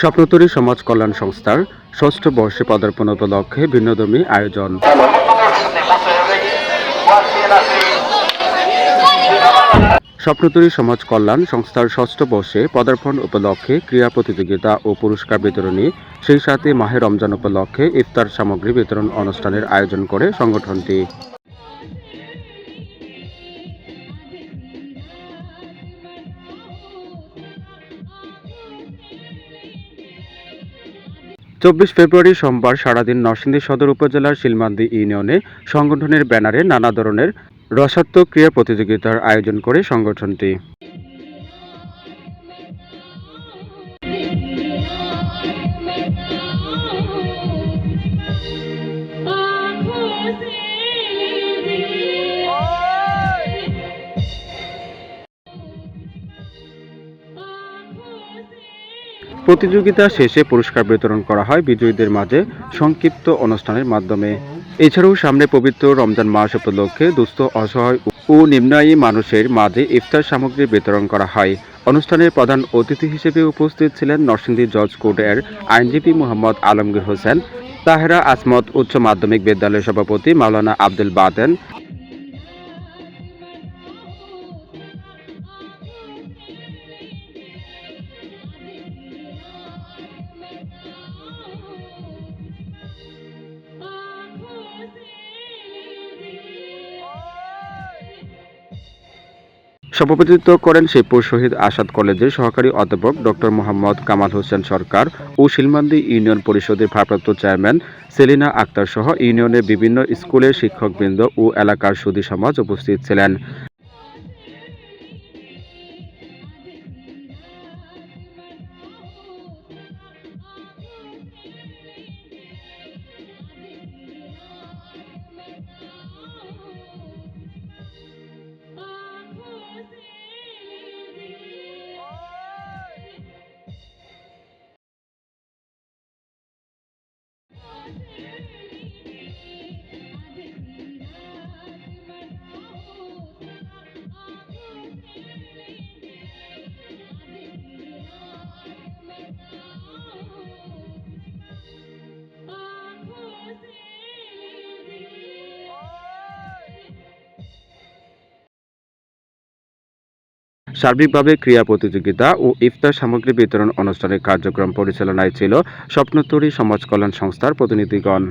স্বপ্নতরী সমাজ কল্যাণ সংস্থার ষষ্ঠ বর্ষে পদার্পণ উপলক্ষে ভিন্নধর্মী আয়োজন। স্বপ্নতরী সমাজ কল্যাণ সংস্থার ষষ্ঠ বর্ষে পদার্পণ উপলক্ষে ক্রীড়া প্রতিযোগিতা ও পুরস্কার বিতরণী, সেই সাথে মাহে রমজান উপলক্ষে ইফতার সামগ্রী বিতরণ অনুষ্ঠানের আয়োজন করে সংগঠনটি। চব্বিশ ফেব্রুয়ারি সোমবার সারাদিন নরসিংদী সদর উপজেলার শিলমান্দি ইউনিয়নে সংগঠনের ব্যানারে নানা ধরনের রসাত্মক ক্রীড়া প্রতিযোগিতার আয়োজন করে সংগঠনটি। প্রতিযোগিতা শেষে পুরস্কার বিতরণ করা হয় বিজয়ীদের মাঝে সংক্ষিপ্ত অনুষ্ঠানের মাধ্যমে। এছাড়াও সামনে পবিত্র রমজান মাস উপলক্ষে দুস্থ, অসহায় ও নিম্নায়ী মানুষের মাঝে ইফতার সামগ্রী বিতরণ করা হয়। অনুষ্ঠানের প্রধান অতিথি হিসেবে উপস্থিত ছিলেন নরসিংদী জজ কোর্টের আইনজীবী মোহাম্মদ আলমগীর হোসেন, তাহেরা আসমত উচ্চ মাধ্যমিক বিদ্যালয়ের সভাপতি মাওলানা আব্দুল বাতেন সভাপতিত্ব করেন শেরপুর শহীদ আসাদ কলেজের সহকারী অধ্যাপক ডক্টর মোহাম্মদ কামাল হোসেন সরকার ও শিলমান্দি ইউনিয়ন পরিষদের ভারপ্রাপ্ত চেয়ারম্যান সেলিনা আক্তার সহ ইউনিয়নের বিভিন্ন স্কুলের শিক্ষকবৃন্দ ও এলাকার সুধী সমাজ উপস্থিত ছিলেন। Thank you. সার্বিকভাবে ক্রিয়া প্রতিযোগিতা ও ইফতার সামগ্রী বিতরণ অনুষ্ঠানের কার্যক্রম পরিচালনায় ছিল স্বপ্নতরী সমাজ কল্যাণ সংস্থার প্রতিনিধিগণ।